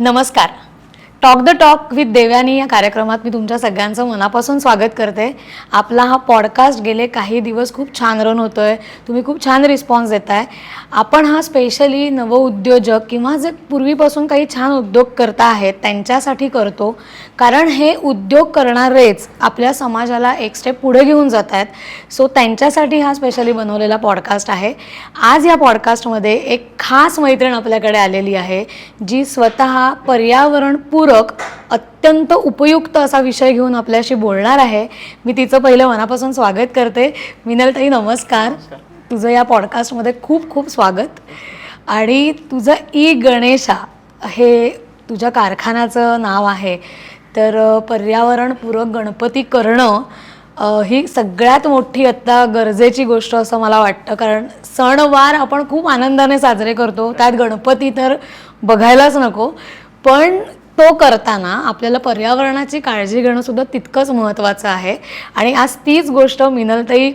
नमस्कार. Talk the talk with Devyani या कार्यक्रमात मी तुमच्या सगळ्यांचं मनापासून स्वागत करते. आपला हा पॉडकास्ट गेले काही दिवस खूप छान रन होतो आहे तुम्ही खूप छान रिस्पॉन्स देत आहे आपण हा स्पेशली नवउद्योजक किंवा जे पूर्वीपासून काही छान उद्योग करता आहेत त्यांच्यासाठी करतो. कारण हे उद्योग करणारेच आपल्या समाजाला एक स्टेप पुढे घेऊन जात आहेत. सो त्यांच्यासाठी हा स्पेशली बनवलेला पॉडकास्ट आहे. आज या पॉडकास्टमध्ये एक खास मैत्रीण आपल्याकडे आलेली आहे जी स्वतः पर्यावरणपूरक अत्यंत उपयुक्त असा विषय घेऊन आपल्याशी बोलणार आहे. मी तिचं पहिलं मनापासून स्वागत करते. मिनलताई नमस्कार. तुझं या पॉडकास्टमध्ये खूप खूप स्वागत. आणि तुझं ई गणेशा हे तुझ्या कारखान्याचं नाव आहे. तर पर्यावरणपूरक गणपती करणं ही सगळ्यात मोठी आत्ता गरजेची गोष्ट असं मला वाटतं. कारण सणवार आपण खूप आनंदाने साजरे करतो. त्यात गणपती तर बघायलाच नको. पण तो करताना आपल्याला पर्यावरणाची काळजी घेणं सुद्धा तितकंच महत्त्वाचं आहे. आणि आज तीच गोष्ट मिनलताई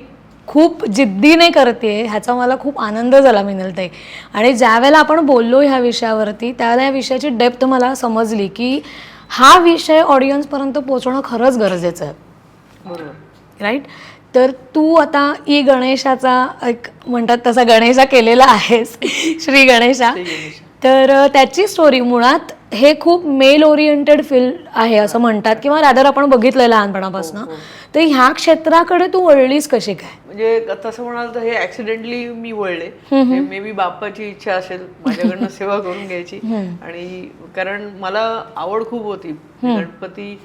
खूप जिद्दीने करते ह्याचा मला खूप आनंद झाला मिनलताई. आणि ज्यावेळेला आपण बोललो ह्या विषयावरती त्यावेळेला या विषयाची डेप्थ मला समजली की हा विषय ऑडियन्सपर्यंत पोहोचणं खरंच गरजेचं आहे. बरोबर. राईट? तर तू आता ई गणेशाचा एक म्हणतात तसा गणेशा केलेला आहेस. श्री गणेशा. तर त्याची स्टोरी मुळात हे खूप मेल ओरिएंटेड फील्ड आहे असं म्हणतात किंवा रादर आपण बघितलंय लहानपणापासून. तर ह्या क्षेत्राकडे तू वळलीस कशी काय? म्हणजे तसं म्हणाल तर हे ऍक्सिडेंटली मी वळले. मे बी बाप्पाची इच्छा असेल माझ्याकडनं सेवा करून घ्यायची. आणि कारण मला आवड खूप होती. गणपती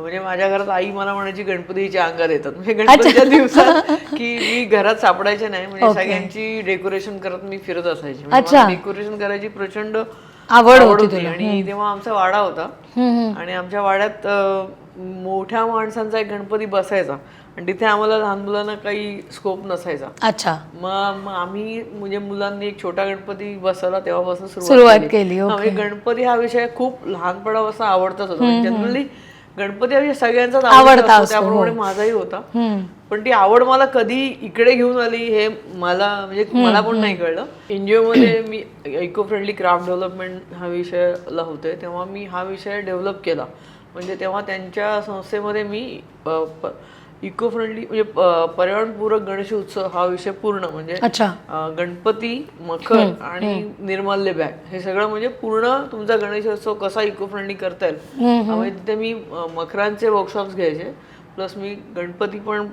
म्हणजे माझ्या घरात आई मला म्हणायची गणपतीच्या अंगात येतात. म्हणजे गणपतीच्या दिवसात की मी घरात सापडायचे नाही म्हणजे सगळ्यांची डेकोरेशन करत मी फिरत असायची. डेकोरेशन करायची प्रचंड आवड होती आणि तेव्हा आमचा वाडा होता. आणि आमच्या वाड्यात मोठ्या माणसांचा एक गणपती बसायचा. आणि तिथे आम्हाला लहान मुलांना काही स्कोप नसायचा. अच्छा. मग आम्ही म्हणजे मुलांनी एक छोटा गणपती बसवला तेव्हापासून सुरुवात केली, म्हणजे गणपती हा विषय खूप लहानपणापासून आवडताच होता. जनरली गणपती हा विषय सगळ्यांचाच आवडता त्याप्रमाणे माझाही होता. पण ती आवड मला कधी इकडे घेऊन आली हे मला म्हणजे मला पण नाही कळलं. एनजीओ मध्ये मी इको फ्रेंडली क्राफ्ट डेव्हलपमेंट हा विषयला होते तेव्हा मी हा विषय डेव्हलप केला. म्हणजे तेव्हा त्यांच्या संस्थेमध्ये मी इको फ्रेंडली म्हणजे पर्यावरणपूरक गणेश उत्सव हा विषय पूर्ण म्हणजे गणपती मखर आणि निर्माल्य बॅग हे सगळं म्हणजे पूर्ण तुमचा गणेशोत्सव कसा इको फ्रेंडली करता येईल? तिथे मी अं, मखरांचे वर्कशॉप्स घ्यायचे प्लस मी गणपती पण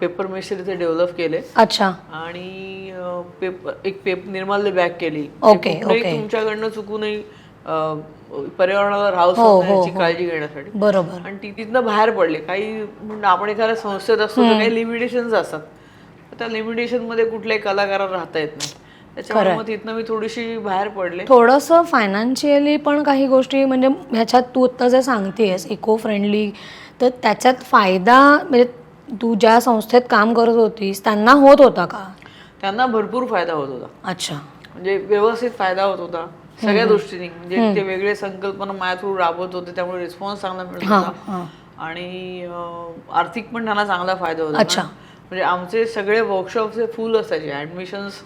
पेपर मेशे तिथे डेव्हलप केले. अच्छा. आणि पेपर एक पेप निर्माल्य बॅग केली. ओके. तुमच्याकडनं चुकूनही पर्यावरणाला राहू हो, याची काळजी घेण्यासाठी. बरोबर. आणि ती तिथनं बाहेर पडली. काही म्हणजे आपण एखाद्या संस्थेत असतो तर काही लिमिटेशन्स असतात. तर त्या लिमिटेशनमध्ये कुठल्याही कलाकाराला राहता येत नाही. त्याच्यामुळे मग तिथनं मी थोडीशी बाहेर पडले. थोडंसं फायनान्शियली पण काही गोष्टी म्हणजे ह्याच्यात तू आत्ता जे सांगतेस इको फ्रेंडली तर त्याच्यात फायदा म्हणजे तू ज्या संस्थेत काम करत होतीस त्यांना होत होता का? त्यांना भरपूर फायदा होत होता. अच्छा. म्हणजे व्यवस्थित फायदा होत होता. सगळ्या दृष्टीने. म्हणजे ते वेगळे संकल्पना माझ्या थ्रू राबवत होते त्यामुळे रिस्पॉन्स चांगला मिळत होता. आणि आर्थिक पण त्यांना चांगला फायदा होता. म्हणजे आमचे सगळे वर्कशॉप फुल असायचे. ऍडमिशन्स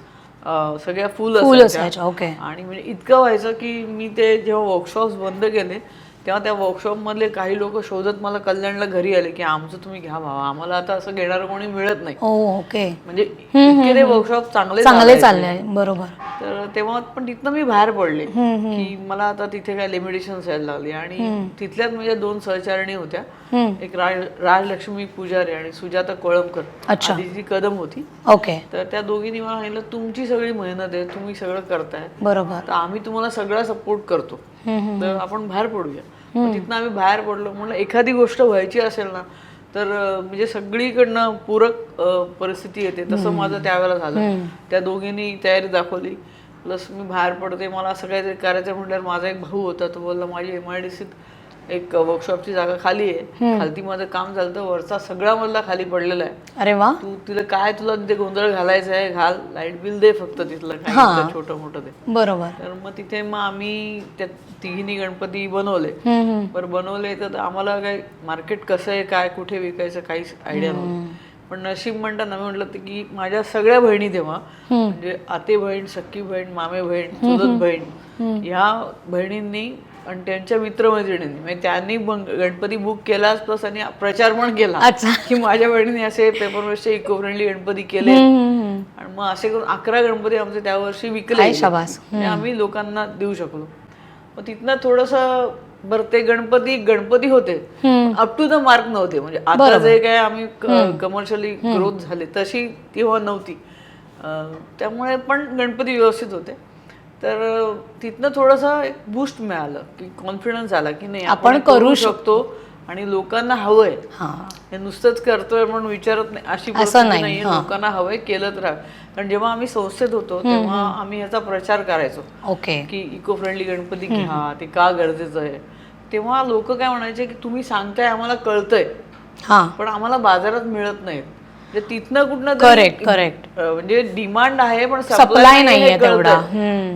सगळ्या फुल फुल असायच्या. असायचं ओके आणि म्हणजे इतकं व्हायचं की मी ते जेव्हा वर्कशॉप्स बंद केले तेव्हा त्या वर्कशॉप मधले काही लोक शोधत मला कल्याणला घरी आले की आमचं तुम्ही घ्या भावा आम्हाला आता असं घेणारं कोणी मिळत नाही. Oh okay. म्हणजे इतके ते वर्कशॉप चांगले चांगले. चालले बरोबर. तर तेव्हा पण तिथनं मी बाहेर पडले की मला आता तिथे काय लिमिटेशन यायला लागली. आणि तिथल्याच माझ्या दोन सहचारिणी होत्या. एक राज राजलक्ष्मी पुजारी आणि सुजाता कोळंबकर. अच्छा. जी कदम होती. ओके. तर त्या दोघींनी मला सांगितलं तुमची सगळी मेहनत आहे तुम्ही सगळं करताय. बरोबर. तर आम्ही तुम्हाला सगळा सपोर्ट करतो. तर आपण बाहेर पडूया. तिथनं आम्ही बाहेर पडलो. म्हणलं एखादी गोष्ट व्हायची असेल ना तर म्हणजे सगळीकडनं पूरक परिस्थिती येते. तसं माझं त्यावेळेला झालं. त्या दोघींनी तयारी दाखवली. प्लस मी बाहेर पडते. मला असं काहीतरी करायचं म्हटल्यावर माझा एक भाऊ होता. तो बोलला माझी एम आय डी सीत एक वर्कशॉपची जागा खाली आहे. खालती माझं काम चालतं वरचा सगळा मधला खाली पडलेला आहे. अरे वा. तू तिला काय तुला तिथे गोंधळ घालायचा आहे घाल. लाइट बिल दे फक्त तिथलं काय छोटं मोठं ते बरोबर. तर मग तिथे मग आम्ही त्या तिघींनी गणपती बनवले. बरं बनवले तर आम्हाला काय मार्केट कसं आहे काय कुठे विकायचं काहीच आयडिया नव्हती. पण नशीब म्हणताना मी म्हटलं की माझ्या सगळ्या बहिणी तेव्हा म्हणजे आते बहीण सख्खी बहीण मामे बहीण चुलत बहीण ह्या बहिणींनी आणि त्यांच्या मित्रमैत्रिणींनी. म्हणजे त्यांनी गणपती बुक केलाच प्लस आणि प्रचार पण केला. की माझ्या बहिणीने असे पेपरवेशचे इको फ्रेंडली गणपती केले. आणि मग असे करून अकरा गणपती आमचे त्या वर्षी विकले. आम्ही लोकांना देऊ शकलो. मग तिथनं थोडस बरं ते गणपती गणपती होते. अप टू द मार्क नव्हते. म्हणजे आता जे काय आम्ही कमर्शियली ग्रोथ झाले तशी तेव्हा नव्हती. त्यामुळे पण गणपती व्यवस्थित होते. तर तिथनं थोडंसं एक बूस्ट मिळालं की कॉन्फिडन्स आला की नाही आपण करू शकतो आणि लोकांना हवंय. हा. नुसतंच करतोय म्हणून विचारत नाही अशी परिस्थिती नाहीये लोकांना हवंय केलंच राहा. कारण जेव्हा आम्ही संस्थेत होतो तेव्हा आम्ही ह्याचा प्रचार करायचो. ओके. की इको फ्रेंडली गणपती घ्या ते का गरजेचं आहे? तेव्हा लोक काय म्हणायचे की तुम्ही सांगताय आम्हाला कळतंय. हा. पण आम्हाला बाजारात मिळत नाहीत. म्हणजे तिथनं कुठनं तरी, Correct, correct. अं, म्हणजे डिमांड आहे पण Supply सप्लाय नाहीये नाही तेवढा.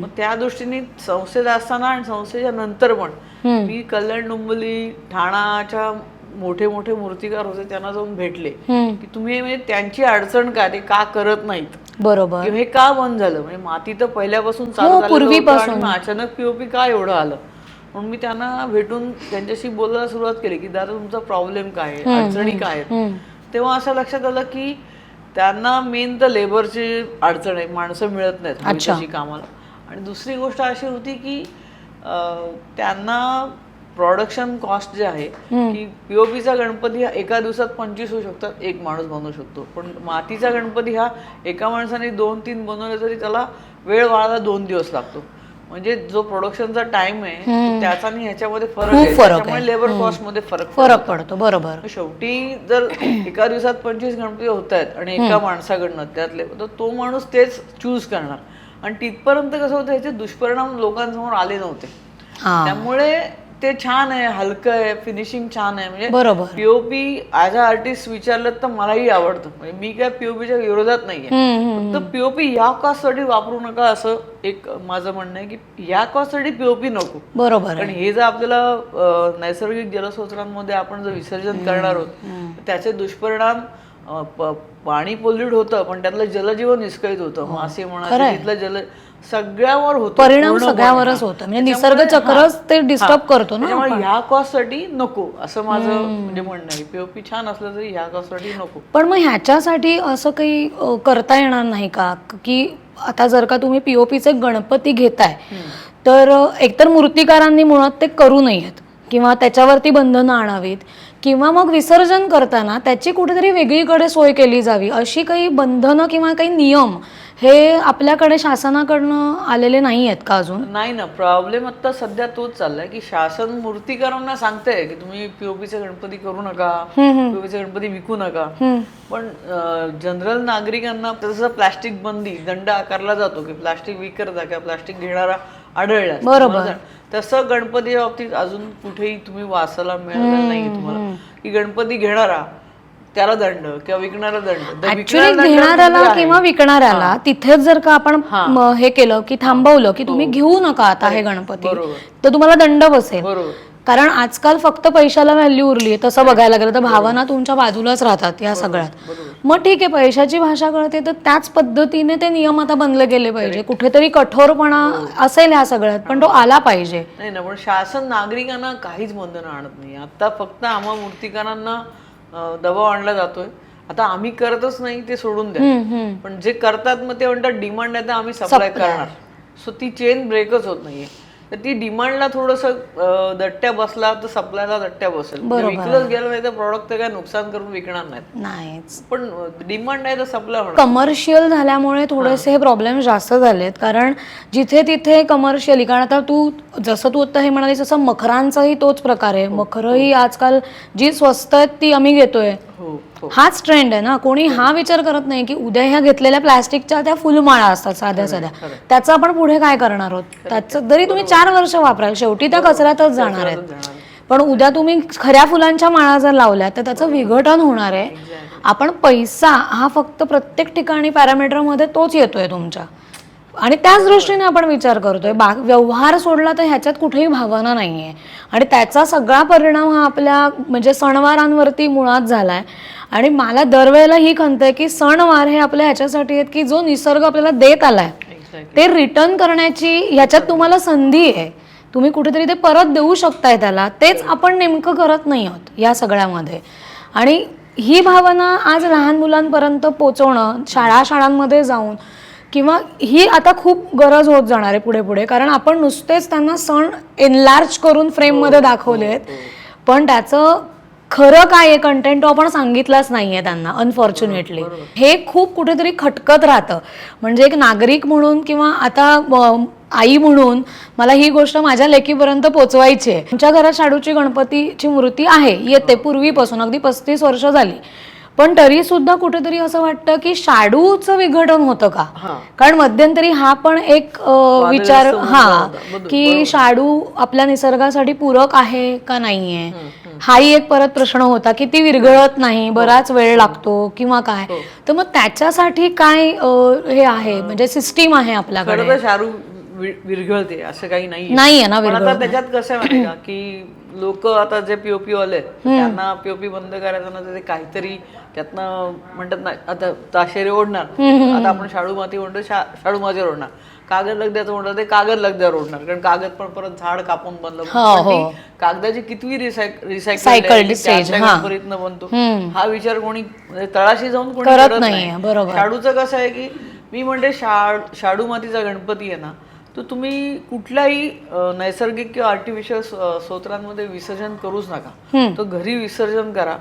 मग त्या दृष्टीने संस्थेत असताना आणि संस्थेच्या नंतर पण मी कल्याण डोंबिवली ठाणाच्या मोठे मोठे मूर्तिकार होते त्यांना जाऊन भेटले हम्म. की तुम्ही म्हणजे त्यांची अडचण का ते का करत नाहीत बरोबर किंवा हे का बंद झालं म्हणजे माती तर पहिल्यापासून चालू झालेलं होतं हो. आणि मग अचानक पीओपी का एवढं आलं म्हणून मी त्यांना भेटून त्यांच्याशी बोलायला सुरुवात केली की दादा तुमचा प्रॉब्लेम काय आहे अडचणी काय आहेत. तेव्हा असं लक्षात आलं की त्यांना मेन तर लेबरची अडचण आहे माणसं मिळत नाहीत तशी कामाला. आणि दुसरी गोष्ट अशी होती की त्यांना प्रोडक्शन कॉस्ट जे आहे की पीओपीचा गणपती हा एका दिवसात पंचवीस होऊ शकतात एक माणूस बनवू शकतो. पण मातीचा गणपती हा एका माणसाने दोन तीन बनवले तरी त्याला वेळ वाढायला दोन दिवस लागतो. म्हणजे जो प्रोडक्शनचा टाइम आहे त्याचा आणि ह्याच्यामध्ये फरक आहे. फरक आहे. त्याच्यामुळे लेबर कॉस्टमध्ये फरक पडतो. फरक पडतो बरोबर. शेवटी जर एका दिवसात पंचवीस गणपती होत आहेत आणि एका माणसाकडनं त्यातले तर तो माणूस तेच चूज करणार. आणि तिथपर्यंत कसं होतं ह्याचे दुष्परिणाम लोकांसमोर आले नव्हते. हा. त्यामुळे ते छान आहे हलकं आहे फिनिशिंग छान आहे. म्हणजे बरोबर. पीओपी ॲज अ आर्टिस्ट विचारलं तर मलाही आवडतं. म्हणजे मी काय पीओपीच्या विरोधात नाहीये. फक्त पीओपी या कॉस्टसाठी वापरू नका असं एक माझं म्हणणं आहे की या कॉस्टसाठी पीओपी नको. बरोबर कारण हे जर आपल्याला नैसर्गिक जलस्रोतांमध्ये आपण जर विसर्जन करणार आहोत त्याचे दुष्परिणाम प- पाणी पोल्यूट होतं पण त्यातलं जलजीवन विस्कळीत होतं. मासे म्हणा तिथलं जल सगळ्यावर होतो परिणाम पूर्णपणे. सगळ्यावरच हा. होतं. म्हणजे निसर्ग चक्रच ते डिस्टर्ब करतो ना त्याच्यामुळे ह्या कॉस्टसाठी नको असं माझं म्हणजे म्हणणं आहे. पीओपी छान असलं तरी ह्या कॉस्टसाठी नको. पण मग ह्याच्यासाठी असं काही अ, करता येणार नाही का? की आता जर का तुम्ही पीओपीचे गणपती घेताय तर अ, एकतर मूर्तिकारांनी मुळात ते करू नयेत. किंवा त्याच्यावरती बंधनं आणावीत. किंवा मग विसर्जन करताना त्याची कुठेतरी वेगळीकडे सोय केली जावी. अशी काही बंधनं किंवा काही नियम हे आपल्याकडे शासनाकडनं आलेले नाही आहेत का अजून? नाही ना प्रॉब्लेम आता सध्या तोच चाललाय की शासन मूर्तिकारांना सांगतंय की तुम्ही पीओपीचे गणपती करू नका पीओपीचे गणपती विकू नका. पण जनरल नागरिकांना तसं प्लास्टिक बंदी दंड आकारला जातो की प्लास्टिक विकरता किंवा प्लास्टिक घेणारा आढळला बरोबर. तसं गणपतीच्या बाबतीत अजून कुठेही तुम्ही वाचायला मिळालं नाही तुम्हाला. की गणपती घेणारा त्याला दंड किंवा विकणारा दंड. ऍक्च्युली घेणाऱ्याला म्हणजे. किंवा विकणाऱ्याला तिथेच जर का आपण हे. केलं की थांबवलं की तुम्ही घेऊ नका आता हे गणपती. तर तुम्हाला दंड बसेल. कारण आजकाल फक्त पैशाला व्हॅल्यू उरली तसं बघायला गेलं तर भावना तुमच्या बाजूलाच राहतात या सगळ्यात. मग ठीक आहे पैशाची भाषा कळते. तर त्याच पद्धतीने ते नियम आता बनले गेले पाहिजे. कुठेतरी कठोरपणा असेल ह्या सगळ्यात पण तो आला पाहिजे. नाही ना पण शासन नागरिकांना काहीच बंधनं आणत नाही. आता फक्त आम्हा मूर्तिकारांना दबाव आणला जातोय. आता आम्ही करतच नाही ते सोडून द्या. पण जे करतात मग ते म्हणतात डिमांड आहे तर आम्ही सप्लाय करणार. सो ती चेन ब्रेकच होत नाहीये. तर ती डिमांडला थोडस दट्ट्या बसला तर सप्लायला दट्ट्या बसेल. म्हणजे विकलंच गेलं नाही तर प्रॉडक्ट तर काय नुकसान करून विकणार नाहीत. नाहीच. पण डिमांड आहे तर सप्लाय होणार. कमर्शियल झाल्यामुळे थोडेसे हे. प्रॉब्लेम जास्त झालेत. कारण जिथे तिथे कमर्शियली कारण आता तू जसं तू आता हे म्हणालीस तसं मखरांचाही तोच प्रकार आहे. मखरही आजकाल जी स्वस्त आहेत ती आम्ही घेतोय. हो हो. हाच ट्रेंड आहे ना. कोणी हा. विचार करत नाही की उद्या ह्या घेतलेल्या प्लास्टिकच्या त्या फुलमाळा असतात साध्या साध्या. त्याचं आपण पुढे काय करणार आहोत? त्याचं जरी तुम्ही चार वर्ष वापराल शेवटी त्या कचऱ्यातच जाणार आहेत. पण उद्या तुम्ही खऱ्या फुलांच्या माळा जर लावल्या तर त्याचं विघटन होणार आहे. आपण पैसा हा फक्त प्रत्येक ठिकाणी पॅरामीटरमध्ये तोच येतोय तुमच्या. आणि त्याच दृष्टीने आपण विचार करतोय बा व्यवहार सोडला तर ह्याच्यात कुठेही भावना नाही आहे आणि त्याचा सगळा परिणाम हा आपल्या म्हणजे सणवारांवरती मुळात झालाय. आणि मला दरवेळेला ही खंत आहे की सणवार हे आपल्या ह्याच्यासाठी आहेत की जो निसर्ग आपल्याला देत आलाय. ते रिटर्न करण्याची ह्याच्यात तुम्हाला संधी आहे. तुम्ही कुठेतरी ते परत देऊ शकताय त्याला. तेच आपण नेमकं करत नाही आहोत या सगळ्यामध्ये. आणि ही भावना आज लहान मुलांपर्यंत पोचवणं शाळा शाळांमध्ये जाऊन किंवा ही आता खूप गरज होत जाणार आहे पुढे पुढे कारण आपण नुसतेच त्यांना सण एनलार्ज करून फ्रेममध्ये दाखवले आहेत पण त्याचं खरं काय आहे कंटेंट तो आपण सांगितलाच नाहीये त्यांना अनफॉर्च्युनेटली हे खूप कुठेतरी खटकत राहतं. म्हणजे एक नागरिक म्हणून किंवा आता आई म्हणून मला ही गोष्ट माझ्या लेकीपर्यंत पोचवायची आहे. तुमच्या घरात शाडूची गणपतीची मूर्ती आहे येते पूर्वीपासून अगदी पस्तीस वर्ष झाली. पण तरी सुद्धा कुठेतरी असं वाटतं की शाडूचं विघटन होतं का? हा. कारण मध्यंतरी हा पण एक विचार हा की शाडू आपल्या निसर्गासाठी पूरक आहे का नाहीये? हाही एक परत प्रश्न होता की ती विरघळत नाही बराच वेळ लागतो किंवा काय? तर मग त्याच्यासाठी काय हे आहे? म्हणजे सिस्टीम आहे आपल्याकडे. वि- विरघळते असं काही नाही नाहीये ना आता त्याच्यात कसं आहे का? लोक आता जे पीओपी वाले त्यांना पीओपी बंद करायचं ना काहीतरी त्यातनं म्हणतात ना आता ताशेरे ओढणार आता आपण शाडू माती म्हणतो शाडू मातीवर ओढणार कागद लगद्याचं म्हणतो ते कागद लगद्यावर ओढणार कारण कागद पण परत झाड कापून बनलं हो, पण ती हो. कागदाची कितवी रिसायकल. गणपतीतनं बनतो. हा विचार कोणी म्हणजे तळाशी जाऊन कोणी करत नाही. शाडूचं कसं आहे की मी म्हणते शाडू मातीचा गणपती आहे ना तो तुम्ही कुठल्याही नैसर्गिक किंवा आर्टिफिशियल स्रोतांमध्ये विसर्जन करूच नका. तो घरी विसर्जन करा.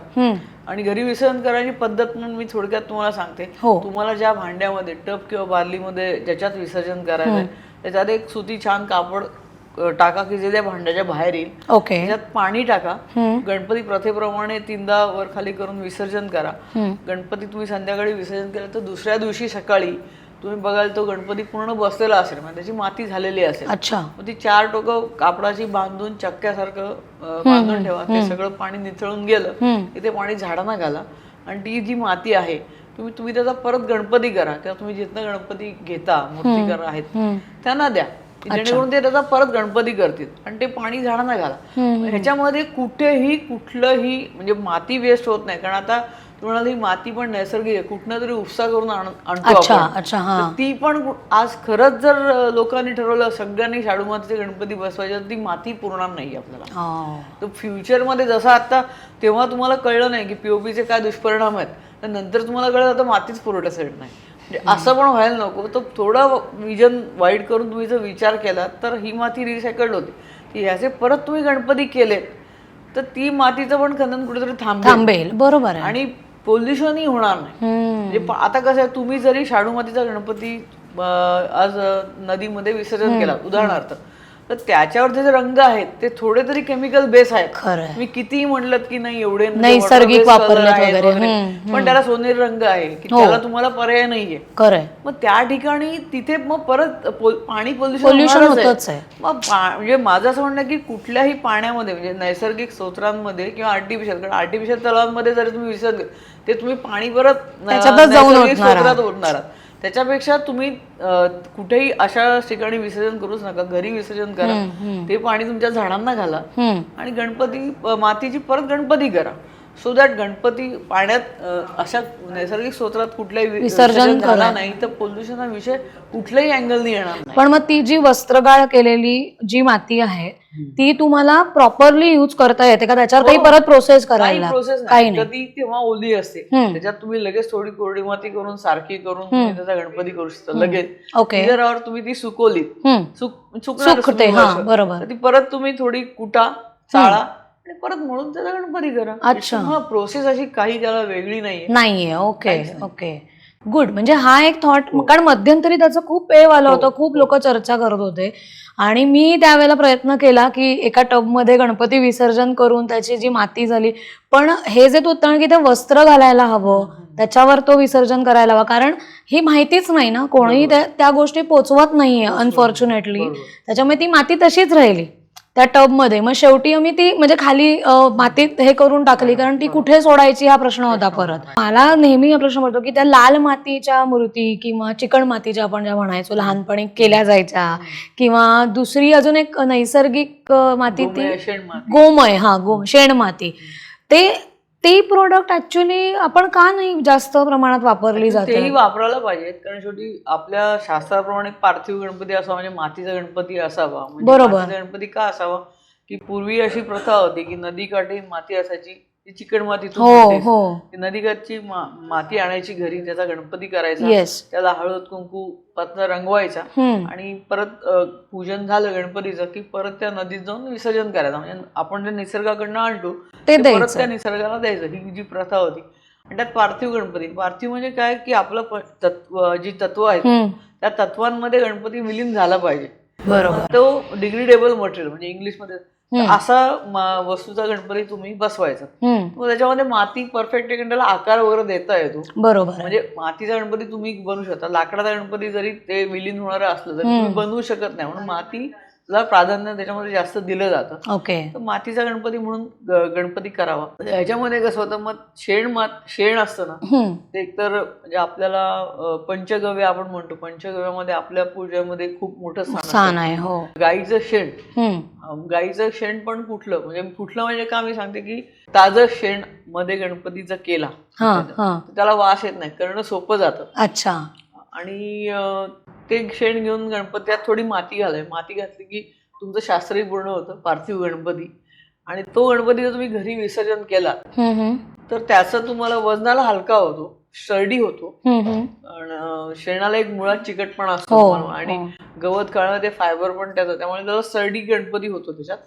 आणि घरी विसर्जन करायची पद्धत म्हणून मी थोडक्यात तुम्हाला सांगते. हो. तुम्हाला ज्या भांड्यामध्ये टब किंवा बार्लीमध्ये ज्याच्यात विसर्जन करायचंय त्याच्यात एक सुती छान कापड टाका की जे त्या भांड्याच्या बाहेर येईल. ओके. त्याच्यात पाणी टाका. गणपती प्रथेप्रमाणे तीनदा वर खाली करून विसर्जन करा. गणपती तुम्ही संध्याकाळी विसर्जन केलं तर दुसऱ्या दिवशी सकाळी तुम्ही बघाल तो गणपती पूर्ण बसलेला असेल म्हणजे त्याची माती झालेली असेल. अच्छा. मग ती चार टोकं कापडाची बांधून चक्क्यासारखं अं, बांधून ठेवा. ते सगळं पाणी निथळून गेलं की ते पाणी झाडांना घाला. आणि ती जी माती आहे तुम्ही तुम्ही त्याचा परत गणपती करा. किंवा तुम्ही जिथनं गणपती घेता मूर्तीकार आहेत त्यांना द्या. की जेणेकरून ते त्याचा परत गणपती करतील. आणि ते पाणी झाडांना घाला. ह्याच्यामध्ये कुठेही कुठलंही म्हणजे माती वेस्ट होत नाही. कारण आता तुम्हाला ही माती पण नैसर्गिक आहे. कुठनं तरी उपसा करून आण- आणतो आपण. ती पण कु- आज खरंच जर लोकांनी ठरवलं सगळ्यांनी शाडू मातीचे गणपती बसवायचे तर ती माती पुरणार नाही आपल्याला. हा. तर फ्युचरमध्ये जसं आता तेव्हा तुम्हाला कळलं नाही की पीओपीचे काय दुष्परिणाम आहेत. तर नंतर तुम्हाला कळलं आता मातीच पुरवठ्यासाठी नाही. म्हणजे असं पण व्हायला नको. तर थोडं विजन वाईट करून तुम्ही जर विचार केला तर ही माती रिसायकल्ड होती. ती ह्याचे परत तुम्ही गणपती केलेत तर ती मातीचं पण खनन कुठेतरी थांबेल. थांबेल. बरोबर आहे. आणि पोल्युशनही होणार नाही. म्हणजे आता कसं आहे तुम्ही जरी शाडू मातीचा गणपती आज नदीमध्ये विसर्जन केला उदाहरणार्थ तर त्याच्यावरचे जे रंग आहेत ते थोडे तरी केमिकल बेस आहेत खरं. मी कितीही म्हणलं की नाही एवढे म्हणजे नैसर्गिक पण त्याला सोनेरी रंग आहे की हो. त्याला तुम्हाला पर्याय नाहीये खरंय मग त्या ठिकाणी तिथे मग परत पाणी पोल्युशन. मग म्हणजे माझं असं म्हणणं की कुठल्याही पाण्यामध्ये म्हणजे नैसर्गिक स्रोतांमध्ये किंवा आर्टिफिशियल कारण आर्टिफिशियल तलावांमध्ये जरी तुम्ही विसर्जन केलं, ते तुम्ही पाणी परत जाऊन नैसर्गिक. स्रोतात ओतणार आहात. त्याच्यापेक्षा तुम्ही कुठेही अशा ठिकाणी विसर्जन करूच नका. घरी विसर्जन करा. ते पाणी तुमच्या झाडांना घाला. आणि गणपती मातीची परत गणपती करा. सो दॅट गणपती पाण्यात अशा नैसर्गिक स्रोतात कुठल्याही विसर्जन झाला नाही तर पोल्युशन हा विषय कुठल्याही अँगलनी येणार नाही. पण मग ती जी वस्त्रगाळ केलेली जी माती आहे ती तुम्हाला प्रॉपरली युज करता येते का? त्याच्यावर काही परत प्रोसेस करायला? प्रोसेस काही नाही. कधी तेव्हा ओली असते. त्याच्यात तुम्ही लगेच थोडी कोरडी माती करून सारखी करून तुम्ही त्याचा गणपती करू शकता. लगेच. ओके. तुम्ही ती सुकवली सुकते, हा, बरोबर. ती परत तुम्ही थोडी कुटा चाळा आणि परत म्हणून त्याचा गणपती करा अच्छा. हा प्रोसेस अशी काही त्याला वेगळी नाहीये. नाहीये ओके ओके गुड म्हणजे हा एक थॉट कारण मध्यंतरी त्याचं खूप पेव आलं होतं खूप लोक चर्चा करत होते. आणि मी त्यावेळेला प्रयत्न केला की एका टबमध्ये गणपती विसर्जन करून त्याची जी माती झाली पण हे जे तू उत्तर की ते वस्त्र घालायला हवं त्याच्यावर तो विसर्जन करायला हवा. कारण ही माहितीच नाही ना कोणीही त्या त्या गोष्टी पोचवत नाहीये अनफॉर्च्युनेटली त्याच्यामुळे ती माती तशीच राहिली. त्या टबमध्ये. मग शेवटी आम्ही ती म्हणजे खाली मातीत हे करून टाकली. कारण ती कुठे सोडायची हा प्रश्न होता परत. मला नेहमी हा प्रश्न पडतो की त्या लाल मातीच्या मूर्ती किंवा चिकण मातीच्या आपण ज्या म्हणायचो लहानपणी केल्या जायच्या. किंवा दुसरी अजून एक नैसर्गिक माती ती. गोमय हा गो शेण माती. ते ते प्रोडक्ट ऍक्च्युली आपण का नाही जास्त प्रमाणात वापरली तेही जाते? वापरायला पाहिजेत कारण शेवटी आपल्या शास्त्राप्रमाणे पार्थिव गणपती असावा म्हणजे मातीचा गणपती असावा. म्हणजे बरोबर. मातीचा गणपती का असावा? की पूर्वी अशी प्रथा होती की नदीकाठी माती असायची ती चिकण माती तू हो म्हणतेस. हो. ती नदीकाठची मा- माती आणायची घरी त्याचा गणपती करायचा. येस त्याला हळद कुंकू पत्र रंगवायचा. हम्म. आणि परत अ, पूजन झालं गणपतीचं की परत त्या नदीत जाऊन विसर्जन करायचं. म्हणजे आपण जे निसर्गाकडनं आणतो ते ते परत द्यायचं. त्या निसर्गाला द्यायचं. ही जी प्रथा होती. आणि त्यात पार्थिव गणपती. पार्थिव म्हणजे काय? की आपलं प- तत्व जी तत्व आहेत हम्म. त्या तत्वांमध्ये गणपती विलीन झाला पाहिजे. बरोबर. तो डिग्रेडेबल मटेरियल म्हणजे इंग्लिशमध्ये. असा वस्तूचा गणपती तुम्ही बसवायचा. मग त्याच्यामध्ये माती परफेक्ट आहे त्याला आकार वगैरे देता येतो. बरोबर. म्हणजे मातीचा गणपती तुम्ही बनवू शकता. लाकडाचा गणपती जरी ते विलीन होणार असलं तरी तुम्ही बनवू शकत नाही. म्हणून मातीला प्राधान्य त्याच्यामध्ये जास्त दिलं जातं ओके. तर मातीचा गणपती म्हणून गणपती करावा. ह्याच्यामध्ये कसं होतं मग शेण मात शेण असतं ना ते एकतर म्हणजे आपल्याला पंचगव्य आपण म्हणतो पंचगव्यामध्ये आपल्या पूजेमध्ये खूप मोठं स्थान आहे हो. गाईचं शेण. गाईचं शेण पण कुठलं म्हणजे कुठलं म्हणजे का मी सांगते की ताजं शेणमध्ये गणपतीचा केला. त्याला वास येत नाही करणं सोपं जातं. अच्छा. आणि ते शेण घेऊन गणपत्यात थोडी माती घालाय माती घातली की तुमचं शास्त्रही पूर्ण होतं पार्थिव गणपती. आणि तो गणपती जर तुम्ही घरी विसर्जन केला तर त्याचा तुम्हाला वजनाला हलका होतो स्टर्डी होतो. शेणाला एक मुळात चिकटपणा असतो हो, आणि हो. गवत काळं ते फायबर पण त्याचं त्यामुळे त्याला स्टर्डी गणपती होतो त्याच्यात.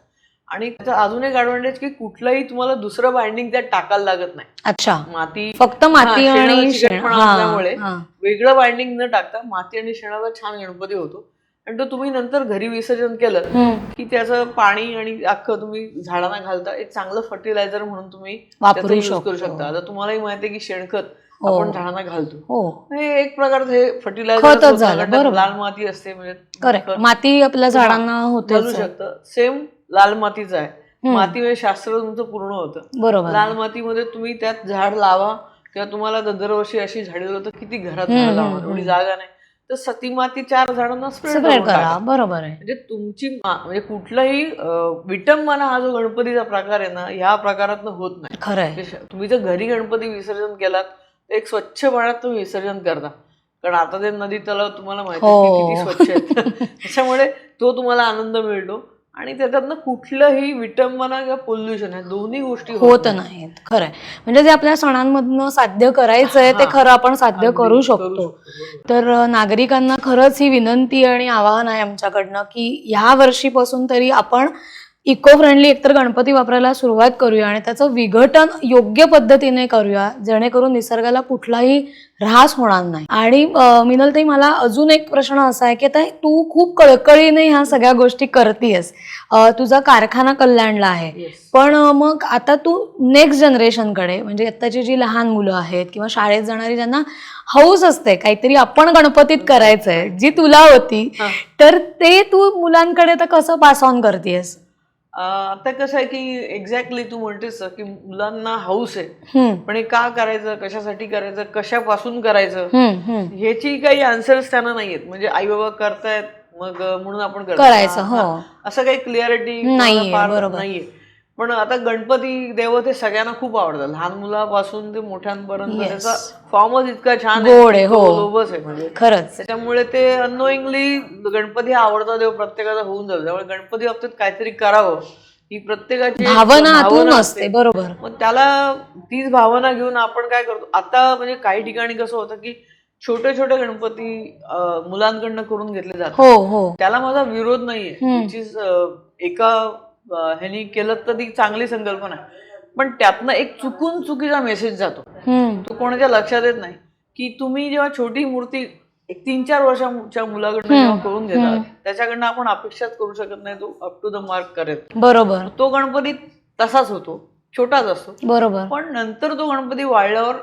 आणि त्याचा अजून एक ऍडव्हान्टेज की कुठलंही तुम्हाला दुसरं बाइंडिंग त्यात टाकायला लागत नाही. अच्छा. माती फक्त माती आणि असल्यामुळे वेगळं बाइंडिंग न टाकता माती आणि शेणाचा छान गणपती होतो. आणि तो तुम्ही नंतर घरी विसर्जन केलं की त्याचं पाणी आणि अख्खं तुम्ही झाडांना घालता एक चांगलं फर्टिलायझर म्हणून तुम्ही वापरू शकतो. करू शकता. आता तुम्हालाही माहिती आहे की शेणखत हो. आपण झाडांना घालतो. हो. हे एक प्रकारचं हे फर्टिलायझर. लाल माती असते म्हणजे माती आपल्या झाडांना होतेच. शकतं. सेम लाल मातीचं आहे. मातीमध्ये शास्त्र तुमचं पूर्ण होतं. बरोबर. लाल मातीमध्ये तुम्ही त्यात झाड लावा किंवा तुम्हाला दर- दरवर्षी अशी झाडे लावलं तर किती घरात झाडं लावणार? एवढी जागा नाही. तर सती माती चार झाडांना स्प्रेड करा. बरोबर आहे. म्हणजे तुमची म्हणजे कुठलाही विटंबना हा जो गणपतीचा प्रकार आहे ना ह्या प्रकारात होत नाही. खरं आहे. म्हणजे तुम्ही जर घरी गणपती विसर्जन केलात तर एक स्वच्छ पाण्यात तुम्ही विसर्जन करता. कारण आता ते नदी तलाव तुम्हाला माहिती आहे हो. किती स्वच्छ आहेत. त्याच्यामुळे तो तुम्हाला आनंद मिळतो. आणि त्याच्यातनं कुठलंही विटंबना किंवा पोल्युशन ह्या दोन्ही गोष्टी होत होत नाहीत. खरंय. म्हणजे जे आपल्या सणांमधनं साध्य करायचंय ते खरं आपण साध्य करू शकतो. तर नागरिकांना खरंच ही विनंती आणि आवाहन आहे आमच्याकडनं की ह्या वर्षीपासून तरी आपण इको फ्रेंडली एकतर गणपती वापरायला सुरुवात करूया आणि त्याचं विघटन योग्य पद्धतीने करूया जेणेकरून निसर्गाला कुठलाही ऱ्हास होणार नाही आणि अ, मिनलताई मला अजून एक प्रश्न असा आहे की आता तू खूप कळकळीने ह्या सगळ्या गोष्टी करतीयस तुझा कारखाना कल्याणला आहे Yes. पण मग आता तू नेक्स्ट जनरेशनकडे म्हणजे आत्ताची जी लहान मुलं आहेत किंवा शाळेत जाणारी ज्यांना हौस असते काहीतरी आपण गणपतीत करायचंय जी तुला होती. तर ते तू मुलांकडे आता कसं पास ऑन करतेस अं, आता कसं आहे की एक्झॅक्टली तू म्हणतेस की मुलांना हाऊस आहे. पण हे का करायचं कशासाठी करायचं कशापासून करायचं? ह्याची काही आन्सर्स त्यांना नाहीयेत. म्हणजे आई बाबा करतायत मग म्हणून आपण करतो. करायचं हा, असं काही क्लिअरिटी. नाहीये. पण आता गणपती देवत हे सगळ्यांना खूप आवडतं लहान मुलापासून ते मोठ्यांपर्यंत Yes. त्याचा फॉर्मच इतका छान गोड आहे, की तो हो. लोभस आहे म्हणजे. खरंच. त्याच्यामुळे ते अनोईंगली गणपती हा आवडता देव प्रत्येकाचा होऊन जातो. त्यामुळे गणपती बाबतीत काहीतरी करावं. ही प्रत्येकाची एक भावना आतून भावना असते बरोबर. मग त्याला तीच भावना घेऊन आपण काय करतो? आता म्हणजे काही ठिकाणी कसं होतं की छोटे छोटे गणपती अं, मुलांकडनं करून घेतले जातात. हो हो. त्याला माझा विरोध नाहीये. हम्म. Which is, अं, एका ह्यानी केलं तर ती चांगली संकल्पना आहे. पण त्यातनं एक चुकून चुकीचा मेसेज जातो. तो कोणाच्या लक्षात येत नाही. की तुम्ही जेव्हा छोटी मूर्ती एक तीन चार वर्षाच्या मुलाकडनं जेव्हा करून घेतात त्याच्याकडनं आपण अपेक्षाच करू शकत नाही. तो अप टू द मार्क करेल. बरोबर. तो गणपती तसाच होतो. छोटाच असतो. बरोबर. पण नंतर तो गणपती वाढल्यावर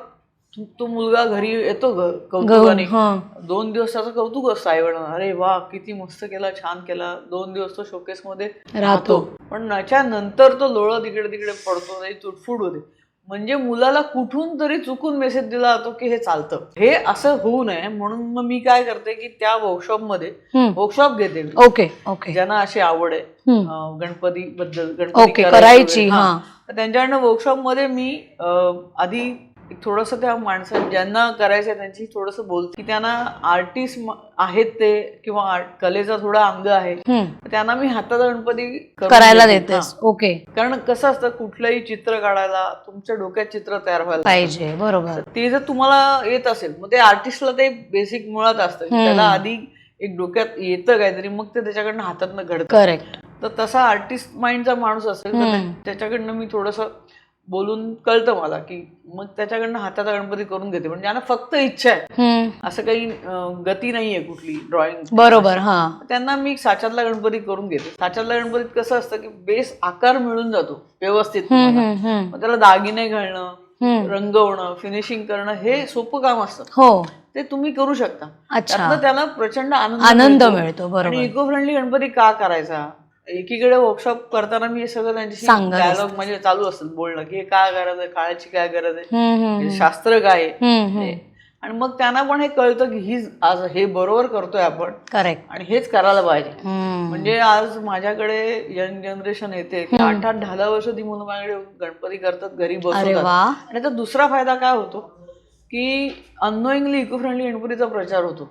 तो- मुलगा घरी येतो ग- कौतुकाने. हा. दोन दिवस त्याचं कौतुक असतं आई अरे वा किती मस्त केला छान केला. दोन दिवस तो शोकेस मध्ये राहतो. पण त्याच्यानंतर तो लोळं तिकडे तिकडे पडतो नाही तुटफुट होते. म्हणजे मुलाला कुठून तरी चुकून मेसेज दिला जातो की हे चालतं. हे असं होऊ नये म्हणून मग मी काय करते की त्या वर्कशॉपमध्ये. वर्कशॉप घेते ओके ओके. ज्यांना अशी आवड आहे. गणपती बद्दल गणपती करायची त्यांच्याकडनं वर्कशॉपमध्ये मी अं, आधी थोडस त्या माणसं ज्यांना करायचं त्यांची थोडस बोलते. की त्यांना आर्टिस्ट आहेत ते किंवा कलेचा थोडा अंग आहे. त्यांना मी हाताचा गणपती करायला देते. ओके. कारण कसं असतं कुठलंही चित्र काढायला तुमच्या डोक्यात चित्र तयार व्हायला पाहिजे बरोबर. ते जर तुम्हाला येत असेल मग ते आर्टिस्टला ते बेसिक मुळात असतं. त्याला आधी एक डोक्यात येतं काहीतरी मग ते त्याच्याकडनं हातातनं घडतं. करेक्ट तर तसा आर्टिस्ट माइंडचा माणूस असेल तर त्या- त्याच्याकडनं मी थोडस बोलून कळतं मला की मग त्याच्याकडनं हाताचा गणपती करून घेते. म्हणजे ज्यांना फक्त इच्छा आहे. असं काही गती नाहीये कुठली ड्रॉइंग बरोबर हा. त्यांना मी साच्यातला गणपती करून घेते. साच्यातल्या गणपतीत कसं असतं की बेस आकार मिळून जातो व्यवस्थित त्याला दागिने घालणं. रंगवणं फिनिशिंग करणं हे सोपं काम असतं. हो. ते तुम्ही करू शकता. त्याला प्रचंड आनंद आनंद मिळतो. आणि इको फ्रेंडली गणपती का करायचा? एकीकडे वर्कशॉप करताना मी हे सगळं त्यांच्याशी सांगत डायलॉग म्हणजे चालू असतं. बोलणं की हे काय गरज आहे काळाची काय गरज आहे? हे शास्त्र काय आहे. आणि मग त्यांना पण हे कळतं की ही आज हे बरोबर करतोय आपण. करेक्ट आणि हेच करायला पाहिजे. म्हणजे आज माझ्याकडे यंग जनरेशन येते आठ आठ दहा दहा वर्ष ती मुलं माझ्याकडे गणपती करतात घरी वा. आणि त्याचा दुसरा फायदा काय होतो? की अनोईंगली इको फ्रेंडली गणपतीचा प्रचार होतो.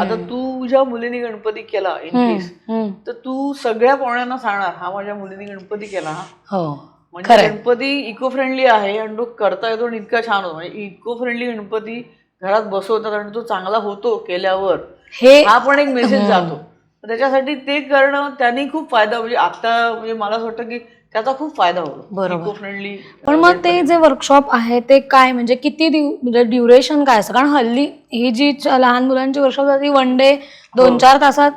आता तू ज्या मुलीने गणपती केला इन केस. तर तू सगळ्या पाहुण्यांना सांगणार हा माझ्या मुलीने गणपती केला. हा म्हणजे गणपती इको फ्रेंडली आहे आणि तो करता येतो आणि इतका छान होतो. म्हणजे इको फ्रेंडली गणपती घरात बसवतात आणि तो चांगला होतो केल्यावर हे हा पण एक मेसेज जातो. त्याच्यासाठी ते करणं त्यांनी खूप फायदा म्हणजे आता म्हणजे मला असं वाटतं की त्याचा खूप फायदा होतो. बरोबर. फ्रेंडली पण मग ते जे वर्कशॉप आहे ते काय म्हणजे किती दिव- म्हणजे ड्युरेशन काय असतं? कारण हल्ली ही जी लहान मुलांची वर्कशॉप ती वन डे दोन चार तासात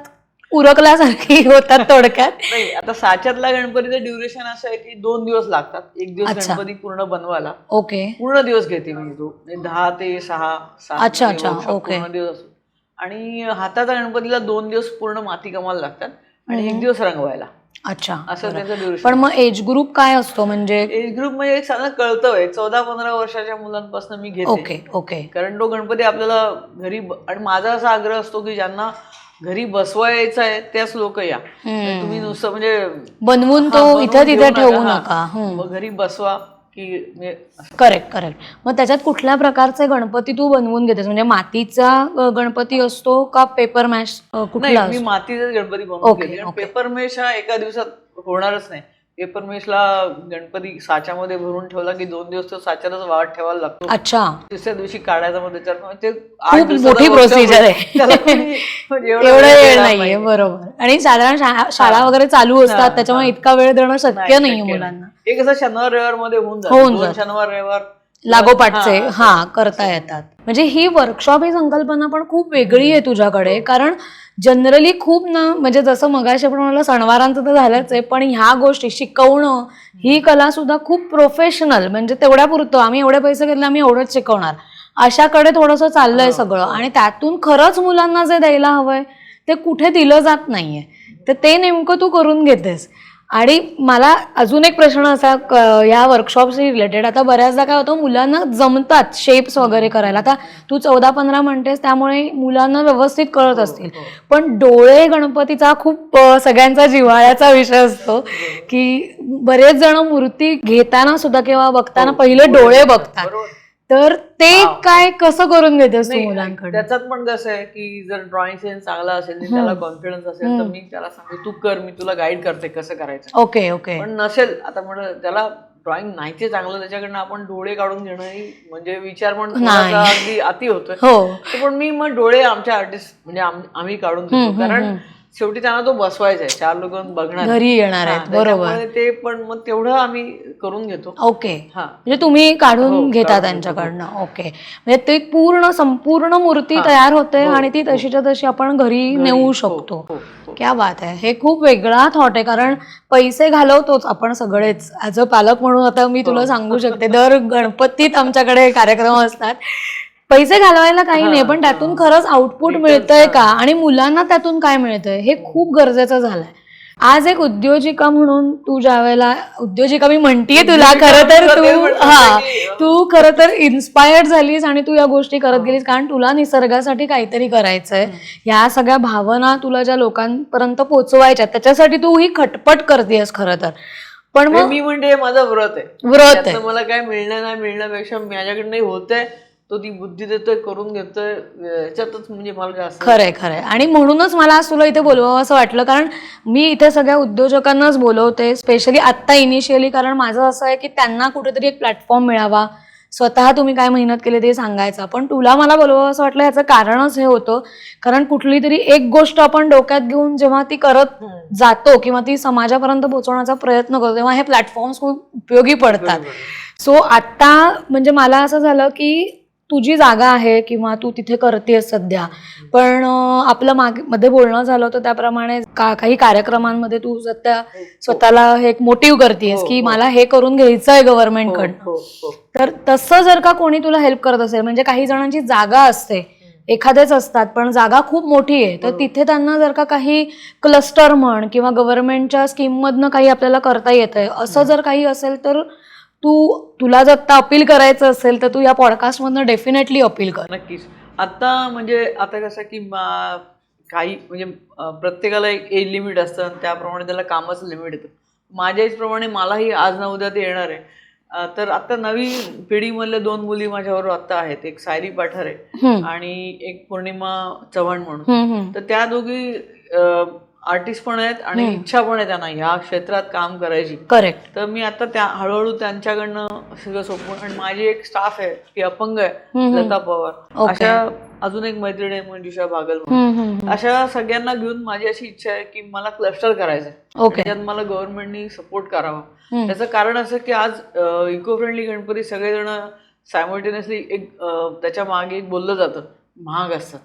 उरकल्यासारखी होतात थोडक्यात. नाही आता साच्यातल्या गणपतीचं ड्युरेशन असं आहे की दोन दिवस लागतात. एक दिवस. गणपती पूर्ण बनवायला. ओके. पूर्ण दिवस घेते मी तो. म्हणजे दहा ते सहा अच्छा, हे अच्छा, ओके. पूर्ण दिवस. असतो. आणि हाताचा गणपतीला दोन दिवस पूर्ण माती कमाल लागतात. आणि एक दिवस रंगवायला. अच्छा. असं त्याचं ड्युरेशन पण मग एज ग्रुप काय असतो म्हणजे? एज ग्रुप म्हणजे एक साधारण कळतंय. चौदा पंधरा वर्षाच्या मुलांपासून मी घेते. Okay okay. कारण तो गणपती आपल्याला घरी ब- आणि माझा असा आग्रह असतो की ज्यांना घरी बसवायचा आहे त्याच लोक या. तुम्ही नुसतं म्हणजे बनवून हा, तो बनवून इथं तिथे ठेवू हा. नका. हम्म. मग घरी बसवा. की. करेक्ट करेक्ट मग त्याच्यात कुठल्या प्रकारचे गणपती तू बनवून घेतेस म्हणजे मातीचा गणपती असतो का पेपर मॅश कुठला मी मातीचाच गणपती बनवून. पेपर मेश हा एका दिवसात होणारच नाही मेशला गणपती साच्यामध्ये भरून ठेवला की दोन दिवस तो साच्यातच वाट ठेवायला लागतो. अच्छा. तिसऱ्या दिवशी काढायचा मग त्याच्यावर ते आठ खूप दिवसाचा मोठी workshop प्रोसिजर आहे. आहे. त्याला कोणी एवढा एवढा वेळ वेळ देणार नाहीये नाही. बरोबर. आणि साधारण शा- शाळा वगैरे चालू असतात त्याच्यामुळे इतका वेळ देणं शक्य नाहीये मुलांना. हे कसं शनिवार रविवारमध्ये होऊन जातं. होऊन दोन जातं. शनिवार रविवार लागोपाठचे हा करता येतात. म्हणजे ही वर्कशॉप ही संकल्पना पण खूप वेगळी आहे तुझ्याकडे कारण जनरली खूप ना म्हणजे जसं मगाशी आपण म्हणलं सणवारांचं तर झालंच आहे पण ह्या गोष्टी शिकवणं ही कला सुद्धा खूप प्रोफेशनल म्हणजे तेवढ्या पुरतं आम्ही एवढे पैसे घेतले आम्ही एवढंच शिकवणार. अशाकडे थोडंसं चाललंय सगळं. आणि त्यातून खरंच मुलांना जे द्यायला हवंय ते कुठे दिलं जात नाहीये. तर ते नेमकं तू करून घेतेस. आणि मला अजून एक प्रश्न असा क- या वर्कशॉपशी रिलेटेड आता बऱ्याचदा काय होतं मुलांना जमतात शेप्स वगैरे करायला. आता तू चौदा पंधरा म्हणतेस त्यामुळे मुलांना व्यवस्थित कळत असतील. पण डोळे गणपतीचा खूप सगळ्यांचा जिव्हाळ्याचा विषय असतो की बरेच जण मूर्ती घेताना सुद्धा किंवा बघताना पहिले डोळे बघतात. तर ते काय कसं करून घेतेस तू मुलांकडे त्याच्यात पण कसं आहे की जर ड्रॉइंग सेन्स चांगला असेल आणि त्याला कॉन्फिडन्स असेल तर मी त्याला सांगते तू कर मी तुला गाईड करते कसं करायचं. Okay okay. पण नसेल आता म्हणलं त्याला ड्रॉइंग नाही ते चांगलं त्याच्याकडनं आपण डोळे काढून घेणं ही म्हणजे विचार पण थोडासा अगदी अति होतोय. हो. तर पण मी मग डोळे आमच्या आर्टिस्ट म्हणजे आम- आम्ही काढून देतो. कारण शेवटी त्यांना तो बसवायचा आहे. चार लोक बघणार. घरी येणार हा, आहेत बरोबर. त्याच्यामुळे ते पण मग तेवढं आम्ही करून घेतो. ओके. हा. म्हणजे तुम्ही काढून हो, घेता काढून त्यांच्याकडनं. ओके. म्हणजे ते पूर्ण संपूर्ण मूर्ती तयार होते आणि ती तशीच्या तशी आपण घरी नेऊ शकतो. हो हो. क्या बात आहे. हे खूप वेगळा थॉट आहे कारण पैसे घालवतोच आपण सगळेच. ॲज अ पालक म्हणून आता मी हो. तुला सांगू शकते दर गणपतीत आमच्याकडे कार्यक्रम असतात. पैसे घालवायला काही नाही पण त्यातून खरंच आउटपुट मिळतंय का? आणि मुलांना त्यातून काय मिळतंय? हे खूप गरजेचं झालंय. आज एक उद्योजिका म्हणून तू ज्या वेळेला उद्योजिका मी म्हणतीये तुला खरं तर ते हा तू खरं तर इन्स्पायर्ड झालीस आणि तू या गोष्टी करत गेलीस कारण तुला निसर्गासाठी काहीतरी करायचंय. या सगळ्या भावना तुला ज्या लोकांपर्यंत पोचवायच्या त्याच्यासाठी तू ही खटपट करतेस खरं तर. पण मग मी म्हणजे माझं व्रत आहे. व्रत आहे. मला काय मिळणं नाही मिळण्यापेक्षा माझ्याकडनं होतंय. तो ती बुद्धी देतोय करून घेतोय याच्यातच म्हणजे मला जास्त खरंय खरंय. आणि म्हणूनच मला आज तुला इथे बोलवावं असं वाटलं कारण मी इथे सगळ्या उद्योजकांनाच बोलवते स्पेशली आत्ता इनिशियली कारण माझं असं आहे की त्यांना कुठेतरी एक प्लॅटफॉर्म मिळावा. स्वतः तुम्ही काय मेहनत केली ते सांगायचं. पण तुला मला बोलवावं असं वाटलं ह्याचं कारणच हे होतं. कारण कुठली तरी एक गोष्ट आपण डोक्यात घेऊन जेव्हा ती करत जातो किंवा ती समाजापर्यंत पोहोचवण्याचा प्रयत्न करतो तेव्हा हे प्लॅटफॉर्म्स खूप उपयोगी पडतात. सो आत्ता म्हणजे मला असं झालं की तुझी जागा आहे किंवा तू तिथे करतेस सध्या. पण आपलं मागे मध्ये बोलणं झालं होतं त्याप्रमाणे का काही कार्यक्रमांमध्ये तू सध्या स्वतःला हे. एक मोटिव्ह करतेस की मला हे करून घ्यायचं आहे गव्हर्नमेंटकडनं हो हो. तर तसं जर का कोणी तुला हेल्प करत असेल म्हणजे काही जणांची जागा असते एखादेच असतात पण जागा खूप मोठी आहे तर तिथे त्यांना जर का काही क्लस्टर म्हण किंवा गव्हर्नमेंटच्या स्कीममधनं काही आपल्याला करता येतंय असं जर काही असेल तर तू तुला जर आता अपील करायचं असेल तर तू या पॉडकास्टमधनं डेफिनेटली अपील कर. नक्कीच. आता म्हणजे आता कसं की काही म्हणजे प्रत्येकाला एक एज लिमिट असतं आणि त्याप्रमाणे त्याला कामाचं लिमिट येतं. माझ्या एजप्रमाणे मलाही आज ना उद्या ते येणार आहे. तर आता नवीन पिढीमधल्या दोन मुली माझ्याबरोबर आता आहेत. एक सायली पाठारे. आणि एक पौर्णिमा चव्हाण म्हणून. तर त्या दोघी आर्टिस्ट पण आहेत आणि इच्छा पण आहे त्यांना ह्या क्षेत्रात काम करायची. करेक्ट तर मी आता त्या हळूहळू त्यांच्याकडनं सगळं सोपवून आणि माझी एक स्टाफ आहे ती अपंग आहे लता पवार. अशा अजून एक मैत्रीण आहे मंजुषा बागल. अशा सगळ्यांना घेऊन माझी अशी इच्छा आहे की मला क्लस्टर करायचं आहे. ओके त्याच्यात मला गव्हर्नमेंटनी सपोर्ट करावा. त्याचं कारण असं की आज इको फ्रेंडली गणपती सगळेजण सायमल्टेनियसली एक त्याच्यामागे एक बोललं जातं. महाग असतात.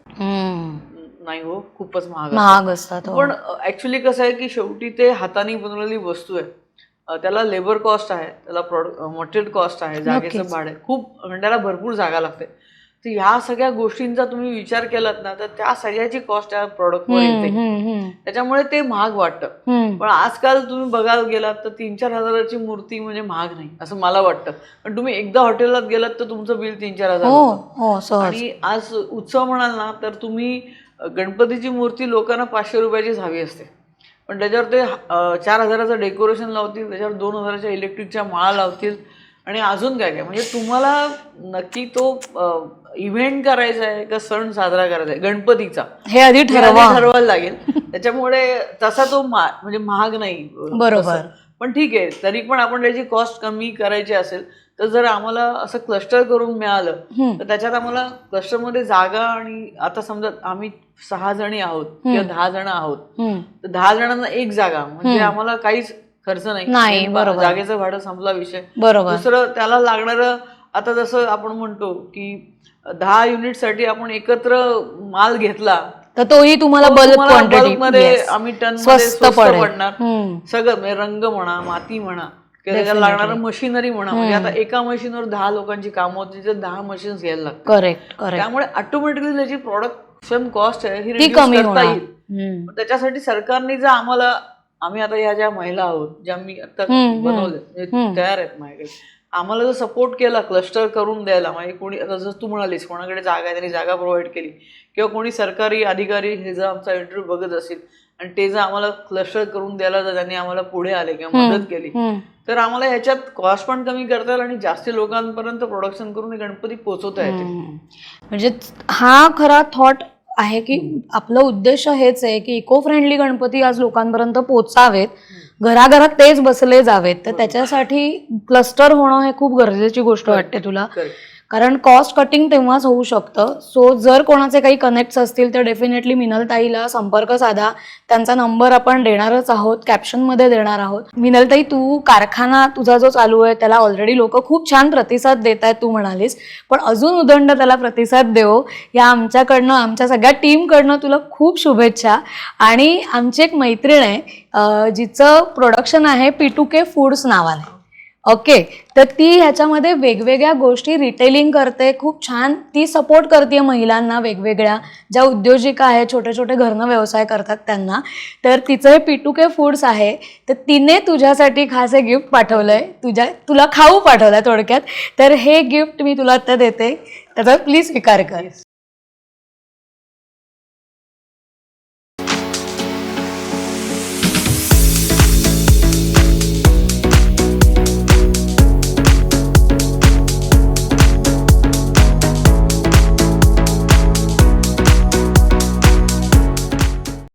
नाही हो खूपच महाग. महाग असतात हो. पण ऍक्च्युली कसं आहे की शेवटी ते हाताने बनवलेली वस्तू आहे त्याला लेबर कॉस्ट आहे त्याला प्रोडक्ट मटेरियल कॉस्ट आहे जागेचं. भाडं आहे. खूप म्हणजे त्याला भरपूर जागा लागते तर ह्या सगळ्या गोष्टींचा तुम्ही विचार केलात ना तर त्या सगळ्याची कॉस्ट त्या प्रॉडक्टवर हम्म, येते त्याच्यामुळे ते महाग वाटतं. पण आजकाल तुम्ही बघायला गेलात तर तीन चार हजाराची मूर्ती म्हणजे महाग नाही असं मला वाटतं पण तुम्ही एकदा हॉटेलात गेलात तर तुमचं बिल तीन चार हजार हो. हो आणि आज उत्सव म्हणाल ना तर तुम्ही गणपतीची मूर्ती लोकांना पाचशे रुपयाचीच हवी असते. पण त्याच्यावर ते चार हजाराचं डेकोरेशन लावतील त्याच्यावर दोन हजाराच्या इलेक्ट्रिकच्या माळा लावतील आणि अजून काय काय. म्हणजे तुम्हाला नक्की तो इव्हेंट करायचा आहे का सण साजरा करायचा आहे? गणपतीचा. हे आधी आधी ठरवा. ठरवायला लागेल. त्याच्यामुळे तसा तो म्हणजे महाग नाही. बरोबर. पण ठीक आहे तरी पण आपण त्याची कॉस्ट कमी करायची असेल तर जर आम्हाला असं क्लस्टर करून मिळालं. तर त्याच्यात आम्हाला क्लस्टरमध्ये जागा आणि आता समजा आम्ही सहा जणी आहोत किंवा दहा जण आहोत. तर दहा जणांना एक जागा म्हणजे आम्हाला काहीच खर्च नाही बरोबर. जागेचं भाडं संपला विषय बरोबर दुसरं त्याला लागणारं आता जसं आपण म्हणतो की दहा युनिटसाठी आपण एकत्र माल घेतला तर तोही तुम्हाला बल्क बल्कमध्ये आम्ही टन स्वस्त. पडणार. सगळं म्हणजे रंग म्हणा माती म्हणा त्याला लागणारं मशिनरी म्हणा म्हणजे आता एका मशीनवर दहा लोकांची कामं होती तर दहा मशीन घ्यायला लागतात. करेक्ट करेक्ट त्यामुळे ऑटोमॅटिकली त्याची प्रोडक्शन कॉस्ट आहे ही ती reduce कमी करता होणार. येईल. हम्म. त्याच्यासाठी सरकारने जर आम्हाला आम्ही आता ह्या ज्या महिला आहोत ज्या मी आता बनवले म्हणजे तयार आहेत माझ्याकडे आम्हाला जर सपोर्ट केला क्लस्टर करून द्यायला म्हणजे कोणी आता जसं तू म्हणालीस कोणाकडे जागा आहे त्यांनी जागा प्रोव्हाइड केली किंवा कोणी सरकारी अधिकारी हे जर आमचा इंटरव्ह्यू बघत असेल आणि ते जर आम्हाला क्लस्टर करून द्यायला जर त्यांनी आम्हाला पुढे आले किंवा मदत केली. तर आम्हाला ह्याच्यात कॉस्ट पण कमी करता येईल आणि जास्ती लोकांपर्यंत प्रोडक्शन करून गणपती पोहोचवता येते. म्हणजे हा खरा थॉट आहे की आपलं उद्देश हेच आहे की इको फ्रेंडली गणपती आज लोकांपर्यंत पोचावेत घराघरात तेच बसले जावेत. तर त्याच्यासाठी क्लस्टर होणं हे खूप गरजेची गोष्ट वाटते तुला. कारण कॉस्ट कटिंग तेव्हाच होऊ शकतं. सो जर कोणाचे काही कनेक्ट्स असतील तर डेफिनेटली मिनलताईला संपर्क साधा. त्यांचा नंबर आपण देणारच आहोत कॅप्शनमध्ये देणार आहोत. मिनलताई तू कारखाना तुझा जो चालू आहे त्याला ऑलरेडी लोक खूप छान प्रतिसाद देत आहेत तू म्हणालीस. पण अजून उदंड त्याला प्रतिसाद देऊ या आमच्याकडनं आमच्या सगळ्या टीमकडनं तुला खूप शुभेच्छा. आणि आमची एक मैत्रीण आहे जिचं प्रोडक्शन आहे पी टू के फूड्स नावाने. ओके तर ती ह्याच्यामध्ये वेगवेगळ्या गोष्टी रिटेलिंग करते खूप छान. ती सपोर्ट करते महिलांना वेगवेगळ्या. ज्या उद्योजिका आहेत छोटे छोटे घरनं व्यवसाय करतात त्यांना. तर तिचं हे पी टू के फूड्स आहे. तर तिने तुझ्यासाठी खास हे गिफ्ट पाठवलंय. तुझ्या तुला खाऊ पाठवलंय थोडक्यात. तर हे गिफ्ट मी तुला आत्ता देते. त्याचा प्लीज स्वीकार कर.